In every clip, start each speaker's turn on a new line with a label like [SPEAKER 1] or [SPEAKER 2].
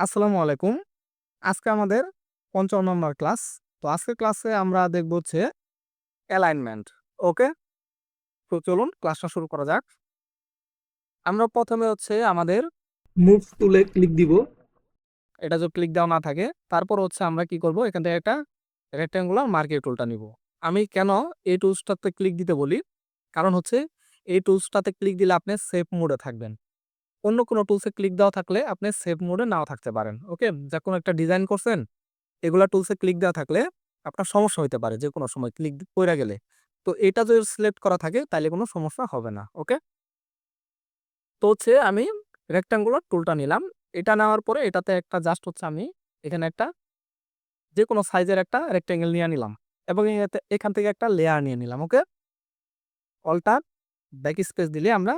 [SPEAKER 1] আসসালামু আলাইকুম। আজকে আমাদের ৫৫ নম্বর ক্লাস। তো আজকের ক্লাসে আমরা দেখব হচ্ছে অ্যালাইনমেন্ট। ওকে? তো চলুন ক্লাসটা শুরু করা যাক। আমরা প্রথমে হচ্ছে আমাদের মুভ টুলে ক্লিক দিব। এটা যদি ক্লিক দেওয়া না থাকে, তারপর হচ্ছে আমরা কি করব এখান থেকে একটা রেক্টেঙ্গুলার মার্কিং টুলটা নিব। আমি কেন এই টুলসটাতে ক্লিক দিতে বলি? কারণ হচ্ছে এই টুলসটাতে ক্লিক দিলে আপনি সেফ মোডে থাকবেন। অন্য কোনো টুলসে ক্লিক দেওয়া থাকলে আপনি সেভ মোডে নাও থাকতে পারেন। ওকে? যা কোনো একটা ডিজাইন করছেন, এগুলা টুলসে ক্লিক দেওয়া থাকলে আপনার সমস্যা হইতে পারে যে কোনো সময় ক্লিক কইরা গেলে। তো এটা যদি সিলেক্ট করা থাকে তাহলে কোনো সমস্যা হবে না। ওকে? তো হচ্ছে আমি রেক্টেঙ্গুলার টুলটা নিলাম। এটা নেওয়ার পরে এটাতে একটা জাস্ট হচ্ছে আমি এখানে একটা যে কোনো সাইজের একটা রেক্টেঙ্গেল নিয়ে নিলাম এবং এখান থেকে একটা লেয়ার নিয়ে নিলাম। ওকে? অল্টার ব্যাক স্পেস দিলে আমরা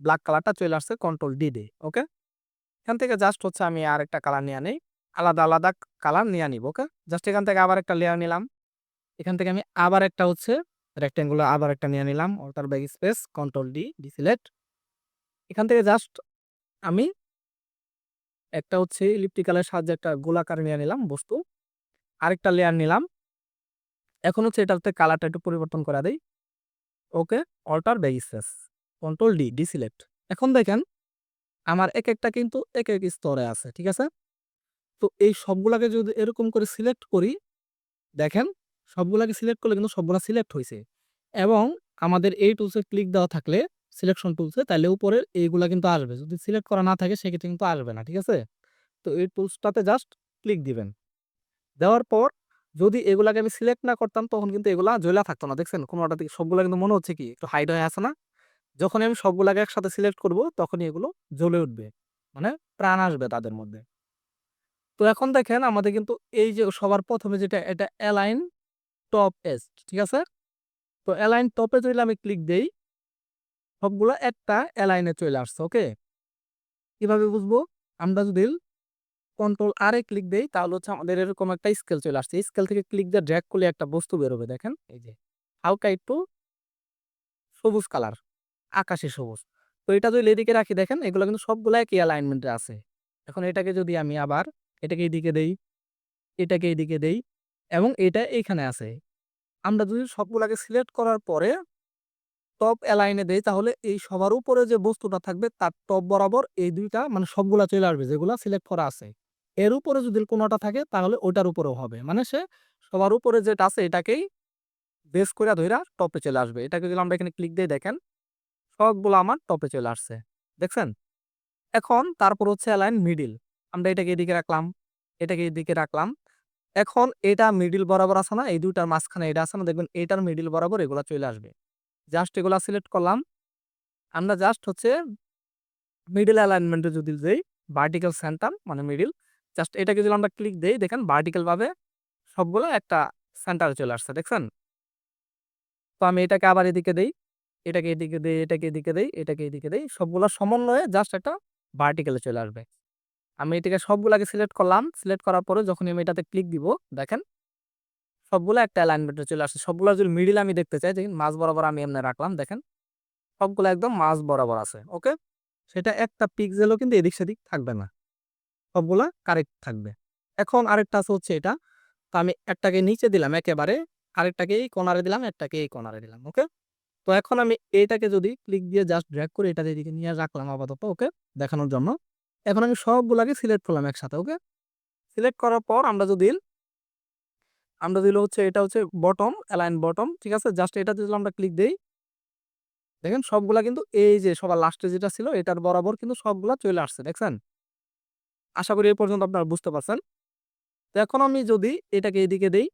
[SPEAKER 1] ব্ল্যাক কালারটা চলে আসছে কন্ট্রোল ডি দিয়ে। ওকে? এখান থেকে জাস্ট হচ্ছে আমি আর একটা কালার নিয়ে নেই। আলাদা, আলাদা কালার নিয়ে নিব। ওকে? জাস্ট এখান থেকে আবার একটা লেয়ার নিলাম। এখান থেকে আমি আবার একটা হচ্ছে রেক্টেঙ্গুলার আবার একটা নিয়ে নিলাম। Alter backspace control D, deselect. এখান থেকে জাস্ট আমি একটা হচ্ছে ইলিপ্টিক্যালের সাহায্যে একটা গোলাকার নিয়ে নিলাম বস্তু। আরেকটা লেয়ার নিলাম। এখন হচ্ছে এটাতে কালারটা একটু পরিবর্তন করা দেই। Okay? Alter backspace control D, deselect. এখন দেখেন আমার এক একটা কিন্তু এক এক স্তরে আছে। ঠিক আছে? তো এই সবগুলাকে যদি এরকম করে সিলেক্ট করি, দেখেন সবগুলাকে সিলেক্ট করলে কিন্তু সবগুলা সিলেক্ট হয়েছে এবং আমাদের এই টুলসে ক্লিক দেওয়া থাকলে সিলেকশন টুলসে তাহলে উপরের এইগুলা কিন্তু আসবে। যদি সিলেক্ট করা না থাকে সেক্ষেত্রে কিন্তু আসবে না। ঠিক আছে? তো এই টুলসটাতে জাস্ট ক্লিক দিবেন। দেওয়ার পর যদি এগুলাকে আমি সিলেক্ট না করতাম তখন কিন্তু এগুলা জয়লা থাকতো না। দেখছেন? কোনটা থেকে সবগুলা কিন্তু মনে হচ্ছে কি একটু হাইড হয়ে আছে না? যখনই আমি সবগুলাকে একসাথে সিলেক্ট করব তখনই এগুলো জ্বলে উঠবে। মানে প্রাণ আসবে তাদের মধ্যে। তো এখন দেখেন আমাদের কিন্তু এই যে সবার প্রথমে যেটা এটা অ্যালাইন টপ এজ। ঠিক আছে? তো অ্যালাইন টপে যদি আমি ক্লিক দেই সবগুলো একটা অ্যালাইনে চলে আসছে। ওকে? কীভাবে বুঝব? আমরা যদি কন্ট্রোল আর এ ক্লিক দেই তাহলে হচ্ছে আমাদের এরকম একটা স্কেল চলে আসছে। স্কেল থেকে ক্লিক দিয়ে ড্র্যাগ করলে একটা বস্তু বেরোবে দেখেন। এই যে হালকা একটু সবুজ কালার, আকাশি সবুজ। তো এটা যদি এদিকে রাখি দেখেন এগুলা কিন্তু সবগুলা একই অ্যালাইনমেন্টে আছে। এখন এটাকে যদি আমি আবার এটাকে এদিকে দেই, এটাকে এদিকে দেই এবং এটা এইখানে আছে। আমরা যদি সবগুলাকে সিলেক্ট করার পরে টপ অ্যালাইনে দেই তাহলে এই সবার উপরে যে বস্তুটা থাকবে তার টপ বরাবর এই দুইটা মানে সবগুলা চলে আসবে যেগুলা সিলেক্ট করা আছে। এর উপরে যদি কোনটা থাকে তাহলে ওইটার উপরেও হবে। মানে সে সবার উপরে যেটা আছে এটাকেই বেস কইরা ধইরা টপে চলে আসবে। এটাকে যদি আমরা এখানে ক্লিক দিয়ে দেখেন সবগুলা আমার টপে চলে আসছে। দেখছেন? এখন তারপর হচ্ছে অ্যালাইন মিডিল আমরা এটাকে এদিকে রাখলাম, এটাকে এদিকে রাখলাম। এখন এটা মিডিল বরাবর আছে না? এই ২ টার মাঝখানে এটা আছে না? দেখবেন এটার মিডিল বরাবর এগুলা চলে আসবে। জাস্ট এগুলা সিলেক্ট করলাম। আমরা জাস্ট হচ্ছে মিডিল অ্যালাইনমেন্ট যদি দেই ভার্টিক্যাল সেন্টার মানে মিডল জাস্ট এটাকে যদি আমরা ক্লিক দিই দেখেন ভার্টিক্যাল সবগুলো একটা সেন্টারে চলে আসছে। দেখছেন? তো আমি এটাকে আবার এদিকে দেই, এটাকে এদিকে দেই, এটাকে এদিকে দেই, এটাকে এদিকে দেই। সবগুলা সমন্বয়ে জাস্ট একটা ভার্টিক্যালে চলে আসবে। আমি এটাকে সবগুলাকে সিলেক্ট করলাম। সিলেক্ট করার পরে যখনই আমি এটাতে ক্লিক দিব দেখেন সবগুলা একটা অ্যালাইনমেন্টে চলে আসছে। সবগুলা যদি মিডল আমি দেখতে চাই দেখেন মাঝ বরাবর আমি এমনি রাখলাম দেখেন। সবগুলা একদম মাঝ বরাবর আছে। ওকে? সেটা একটা পিক্সেলও কিন্তু এদিক সেদিক থাকবে না। সবগুলা কারেক্ট থাকবে। এখন আরেকটা আছে হচ্ছে এটা। তো আমি একটাকে নিচে দিলাম একেবারে, আরেকটাকে এই কর্নারে দিলাম, একটাকে এই কর্নারে দিলাম। ওকে? তো এখন আমি এইটাকে যদি ক্লিক দিয়ে জাস্ট ড্র্যাগ করে এটার এদিকে নিয়ে রাখলাম আপাতত। ওকে? দেখানোর জন্য। এখন আমি সবগুলাকে সিলেক্ট করলাম একসাথে। ওকে? সিলেক্ট করার পর আমরা যদি আমরা দিল হচ্ছে এটা হচ্ছে বটম, অ্যালাইন বটম। ঠিক আছে? জাস্ট এটাতে যদি আমরা ক্লিক দিই দেখেন সবগুলা কিন্তু এই যে সবার লাস্টে যেটা ছিল এটার বরাবর কিন্তু সবগুলা চলে আসছে। দেখছেন? আশা করি এই পর্যন্ত আপনারা বুঝতে পারছেন। তো এখন আমি যদি এটাকে এদিকে দেই,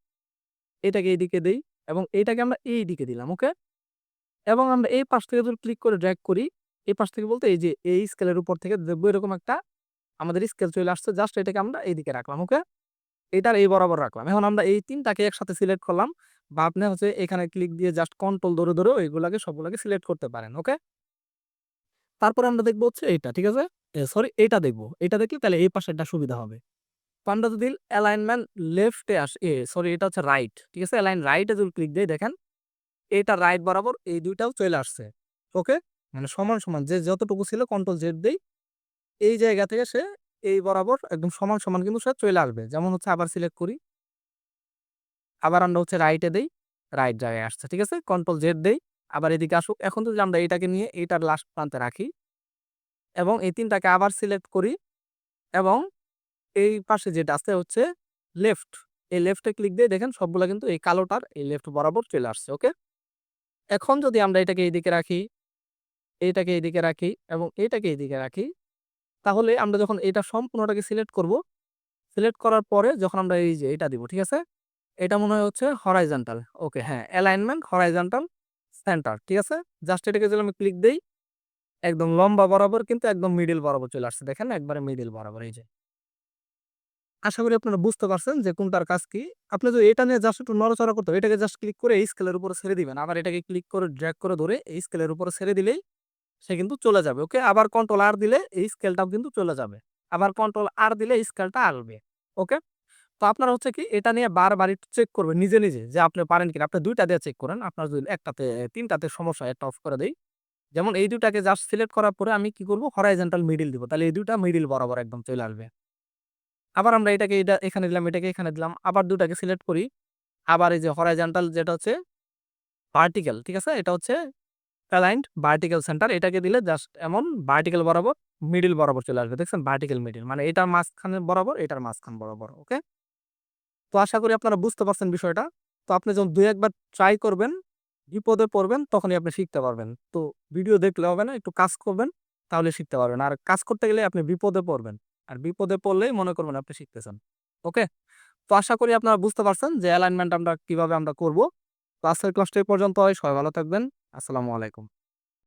[SPEAKER 1] এটাকে এদিকে দেই এবং এটাকে আমরা এই দিকে দিলাম। ওকে? এবং আমরা এই পাশ থেকে যদি ক্লিক করে ড্র্যাগ করি, এই পাশ থেকে বলতে এই যে এই স্কেলের উপর থেকে দেখব এরকম একটা আমাদের স্কেল চলে আসছে। জাস্ট এটাকে আমরা এইদিকে রাখলাম। ওকে? এটার এই বরাবর রাখলাম। এখন আমরা এই ৩ টাকে একসাথে সিলেক্ট করলাম বা আপনি হচ্ছে এখানে ক্লিক দিয়ে জাস্ট কন্ট্রোল ধরে, ধরেও এগুলাকে সবগুলাকে সিলেক্ট করতে পারেন। ওকে? তারপরে আমরা দেখব হচ্ছে এইটা। ঠিক আছে? সরি এইটা দেখব এটা দেখলে তাহলে এই পাশে পাশেরটা সুবিধা হবে। আমরা যদি অ্যালাইনমেন্ট লেফট আস এ সরি এটা হচ্ছে রাইট। ঠিক আছে? অ্যালাইন রাইট যদি ক্লিক দিয়ে দেখেন এটা রাইট বরাবর এই দুইটাও চলে আসছে। ওকে? মানে সমান, সমান যে যতটুকু ছিল কন্ট্রোল জেড দেই। এই জায়গা থেকে সে এই বরাবর একদম সমান সমান কিন্তু সে চলে আসবে যেমন হচ্ছে আবার সিলেক্ট করি আবার আমরা হচ্ছে রাইটে দেই রাইট জায়গায় আসছে ঠিক আছে কন্ট্রোল জেড দেই আবার এদিকে আসুক এখন যদি আমরা এইটাকে নিয়ে এইটার লাস্ট প্রান্তে রাখি এবং এই তিনটাকে আবার সিলেক্ট করি এবং এই পাশে যেটা আছে হচ্ছে লেফট এই লেফটে ক্লিক দিয়ে দেখেন সবগুলো কিন্তু এই কালোটার এই লেফট বরাবর চলে আসছে ওকে এখন যদি আমরা এটাকে এইদিকে রাখি, এটাকে এইদিকে রাখি এবং এটাকে এইদিকে রাখি, তাহলে আমরা যখন এটা সম্পূর্ণটাকে সিলেক্ট করব, সিলেক্ট করার পরে যখন আমরা এই যে এটা দিব, ঠিক আছে? এটা মনে হয় হচ্ছে হরাইজন্টাল ওকে হ্যাঁ অ্যালাইনমেন্ট হরাইজন্টাল সেন্টার ঠিক আছে? জাস্ট এটাকে যদি আমি ক্লিক দিই, একদম লম্বা বরাবর কিন্তু একদম মিডিল বরাবর চলে আসছে, দেখেন একবারে মিডিল বরাবর, এই যে। আশা করি আপনারা বুঝতে পারছেন যে কোনটার কাজ কি। আপনি যদি এটা নিয়ে জাস্ট একটু নড়াচড়া করতে এটাকে জাস্ট ক্লিক করে এই স্কেলের উপরে ছেড়ে দিবেন। আবার এটাকে ক্লিক করে ড্র্যাগ করে ধরে এই স্কেলের উপরে ছেড়ে দিলেই সে কিন্তু চলে যাবে ওকে আবার কন্ট্রোল আর দিলে এই স্কেলটাও কিন্তু চলে যাবে। আবার কন্ট্রোল আর দিলে এই স্কেলটা আসবে ওকে তো আপনার হচ্ছে কি, এটা নিয়ে বারবার একটু চেক করবেন নিজে নিজে যে আপনি পারেন কিনা। আপনি দুইটা দিয়ে চেক করেন, আপনার যদি একটাতে, তিনটাতে সমস্যা একটা অফ করে দেই। যেমন এই দুটাকে জাস্ট সিলেক্ট করার পরে আমি কি করব? হরাইজেন্টাল মিডিল দিব, তাহলে এই দুটা মিডিল বরাবর একদম চলে আসবে। আবার আমরা এটাকে এটা এখানে দিলাম, এটাকে এখানে দিলাম, আবার দুটাকে সিলেক্ট করি। আবার এই যে হরাইজন্টাল যেটা হচ্ছে ভার্টিক্যাল ঠিক আছে? এটা হচ্ছে অ্যালাইন্ড ভার্টিক্যাল সেন্টার এটাকে দিলে জাস্ট এমন ভার্টিক্যাল বরাবর মিডিল বরাবর চলে আসবে, দেখছেন? ভার্টিক্যাল মিডিল মানে এটার মাঝখানে বরাবর, এটার মাঝখান বরাবর ওকে তো আশা করি আপনারা বুঝতে পারছেন বিষয়টা। তো আপনি যখন দুই একবার ট্রাই করবেন, বিপদে পড়বেন, তখনই আপনি শিখতে পারবেন। তো ভিডিও দেখলে হবে না, একটু কাজ করবেন, তাহলে শিখতে পারবেন। আর কাজ করতে গেলে আপনি বিপদে পড়বেন। আর বিপদে পড়লেই মনে করবেন আপনি শিখতেছেন, ওকে? তো আশা করি আপনারা বুঝতে পারছেন যে অ্যালাইনমেন্ট আমরা কীভাবে আমরা করব। তো আজকের ক্লাসটা পর্যন্ত হয় সবাই ভালো থাকবেন, আসসালামু আলাইকুম।